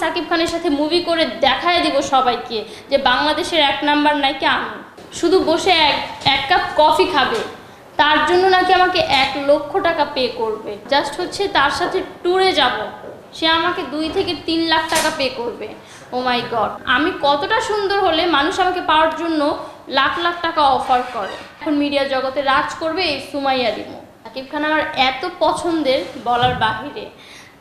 সাকিব খানের সাথে মুভি করে দেখায় দিব সবাইকে যে বাংলাদেশের এক নাম্বার নাকি আমি শুধু বসে এক এক কাপ কফি খাবে। তার জন্য নাকি আমাকে এক লক্ষ টাকা পে করবে। জাস্ট হচ্ছে তার সাথে ট্যুরে যাব। সে আমাকে দুই থেকে তিন লাখ টাকা পে করবে। ও মাই গড আমি কতটা সুন্দর হলে মানুষ আমাকে পাওয়ার জন্য লাখ লাখ টাকা অফার করে। এখন মিডিয়া জগতে রাজ করবে এই সুমাইয়া রিমো। সাকিব খান আমার এত পছন্দের বলার বাহিরে।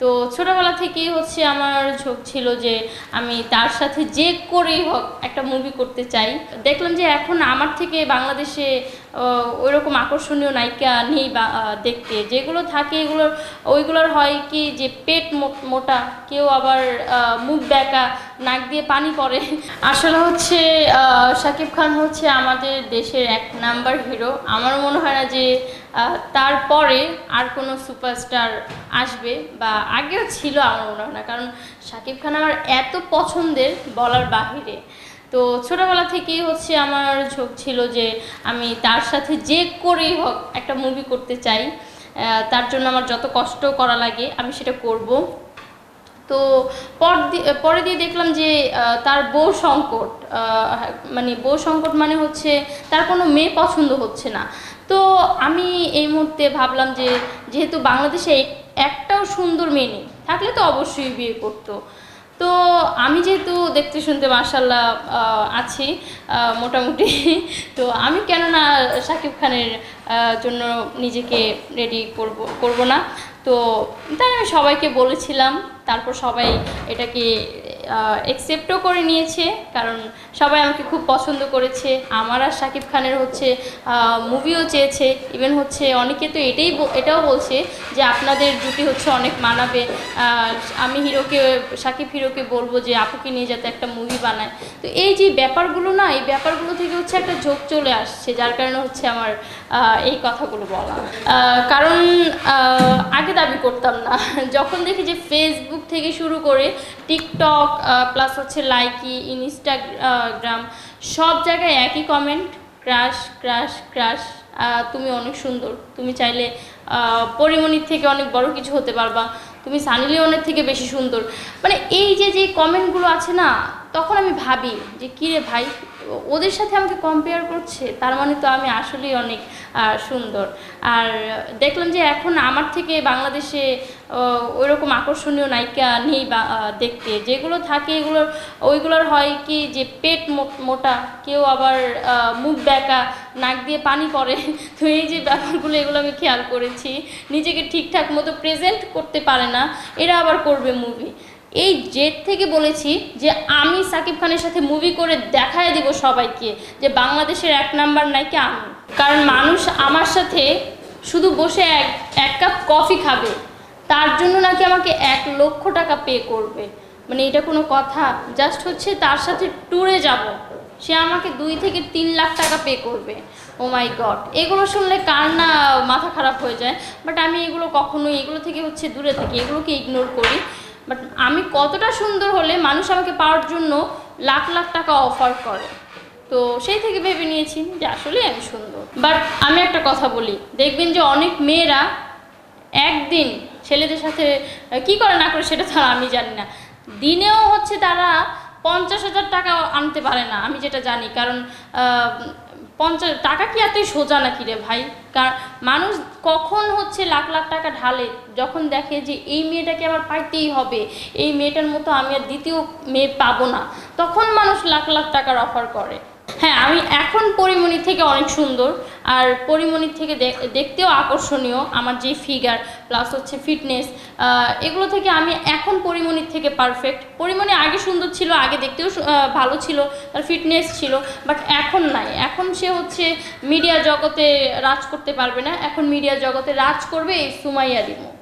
তো ছোটোবেলা থেকেই হচ্ছে আমার ঝোঁক ছিল যে আমি তার সাথে যে করেই হোক একটা মুভি করতে চাই। দেখলাম যে এখন আমার থেকে বাংলাদেশে ওই রকম আকর্ষণীয় নায়িকা নেই বা দেখতে। যেগুলো থাকে এগুলোর ওইগুলোর হয় কি যে পেট মোটা কেউ আবার মুখ বেঁকা নাক দিয়ে পানি পড়ে। আসলে হচ্ছে শাকিব খান হচ্ছে আমাদের দেশের এক নাম্বার হিরো। আমার মনে হয় না যে তারপরে আর কোনো সুপারস্টার আসবে বা আগেও ছিল আমার মনে হয় না। কারণ শাকিব খান আমার এত পছন্দের বলার বাহিরে। তো ছোটোবেলা থেকেই হচ্ছে আমার ঝোঁক ছিল যে, আমি তার সাথে যে করেই হোক একটা মুভি করতে চাই। তার জন্য আমার যত কষ্ট করা লাগে, আমি সেটা করব। তো পর দিয়ে দেখলাম যে তার বউ সংকট মানে বউ সংকট মানে হচ্ছে তার কোনো মেয়ে পছন্দ হচ্ছে না। তো আমি এই মুহূর্তে ভাবলাম যে, যেহেতু বাংলাদেশে একটাও সুন্দর মেয়ে নেই, থাকলে তো অবশ্যই বিয়ে করতো। তো আমি যেহেতু দেখতে শুনতে মার্শাল্লাহ আছি মোটামুটি, তো আমি কেন না শাকিব খানের জন্য নিজেকে রেডি করব করব না। তো তাই আমি সবাইকে বলেছিলাম তারপর সবাই এটাকে অ্যাকসেপ্টও করে নিয়েছে। কারণ সবাই আমাকে খুব পছন্দ করেছে। আমার আর শাকিব খানের হচ্ছে মুভিও চেয়েছে। ইভেন হচ্ছে অনেকে তো এটাই এটাও বলছে যে আপনাদের জুটি হচ্ছে অনেক মানাবে। আমি হিরোকে শাকিব হিরোকে বলব যে আপুকে নিয়ে যাতে একটা মুভি বানায়। তো এই যে ব্যাপারগুলো না, এই ব্যাপারগুলো থেকে হচ্ছে একটা ঝোঁক চলে আসছে, যার কারণে হচ্ছে আমার এই কথাগুলো বলা। কারণ আগে দাবি করতাম না। যখন দেখি যে ফেসবুক থেকে শুরু করে টিকটক প্লাস হচ্ছে লাইকি ইনস্টাগ্রাম সব জায়গায় একই কমেন্ট ক্রাশ ক্রাশ ক্রাশ তুমি অনেক সুন্দর। তুমি চাইলে পরিমণির থেকে অনেক বড় কিছু হতে পারবা। তুমি সানি লিওনের থেকে বেশি সুন্দর। মানে এই যে যে কমেন্টগুলো আছে না তখন আমি ভাবি যে কী রে ভাই, ওদের সাথে আমাকে কম্পেয়ার করছে? তার মানে তো আমি আসলেই অনেক সুন্দর। আর দেখলাম যে, এখন আমার থেকে বাংলাদেশে ওই রকম আকর্ষণীয় নায়িকা নেই বা দেখতে। যেগুলো থাকে এগুলোর, ওইগুলোর হয় কি যে, পেট মোটা, কেউ আবার মুখ ব্যাকা, নাক দিয়ে পানি পড়ে। তো এই যে ব্যাপারগুলো, এগুলো আমি খেয়াল করেছি। নিজেকে ঠিকঠাক মতো প্রেজেন্ট করতে পারে না। এরা আবার করবে মুভি এই জেদ থেকে বলেছি যে আমি সাকিব খানের সাথে মুভি করে দেখায় দিব সবাইকে যে বাংলাদেশের এক নাম্বার নাকি আমি। কারণ মানুষ আমার সাথে শুধু বসে এক এক কাপ কফি খাবে। তার জন্য নাকি আমাকে এক লক্ষ টাকা পে করবে। মানে এটা কোনো কথা। জাস্ট হচ্ছে তার সাথে ট্যুরে যাব। সে আমাকে দুই থেকে তিন লাখ টাকা পে করবে। ও মাই গড এগুলো শুনলে কার না মাথা খারাপ হয়ে যায়। বাট আমি এগুলো কখনোই, এগুলো থেকে হচ্ছে দূরে থাকি। এগুলোকে ইগনোর করি। বাট আমি কতটা সুন্দর হলে মানুষ আমাকে পাওয়ার জন্য লাখ লাখ টাকা অফার করে। তো সেই থেকে ভেবে নিয়েছি যে আসলে আমি সুন্দর। বাট আমি একটা কথা বলি, দেখবেন যে অনেক মেয়েরা একদিন ছেলেদের সাথে কি করে না করে সেটা তো আর আমি জানি না। দিনেও হচ্ছে তারা পঞ্চাশ হাজার টাকা আনতে পারে না, আমি যেটা জানি। কারণ পঞ্চাশ, টাকা কি এতই সোজা নাকি রে ভাই? কারণ মানুষ কখন হচ্ছে লাখ লাখ টাকা ঢালে? যখন দেখে যে এই মেয়েটাকে আমার পাইতেই হবে, এই মেয়েটার মতো আমি আর দ্বিতীয় মেয়ে পাবো না, তখন মানুষ লাখ লাখ টাকার অফার করে। হ্যাঁ আমি এখন পরিমণির থেকে অনেক সুন্দর। আর পরিমণির থেকে দেখ- দেখতেও আকর্ষণীয় আমার যে ফিগার প্লাস হচ্ছে ফিটনেস এগুলো থেকে আমি এখন পরিমণির থেকে পারফেক্ট পরিমণি আগে সুন্দর ছিল, আগে দেখতেও ভালো ছিল, তার ফিটনেস ছিল বাট এখন নাই। এখন সে হচ্ছে মিডিয়া জগতে রাজ করতে পারবে না। এখন মিডিয়া জগতে রাজ করবে এই সুমাইয়া রিমো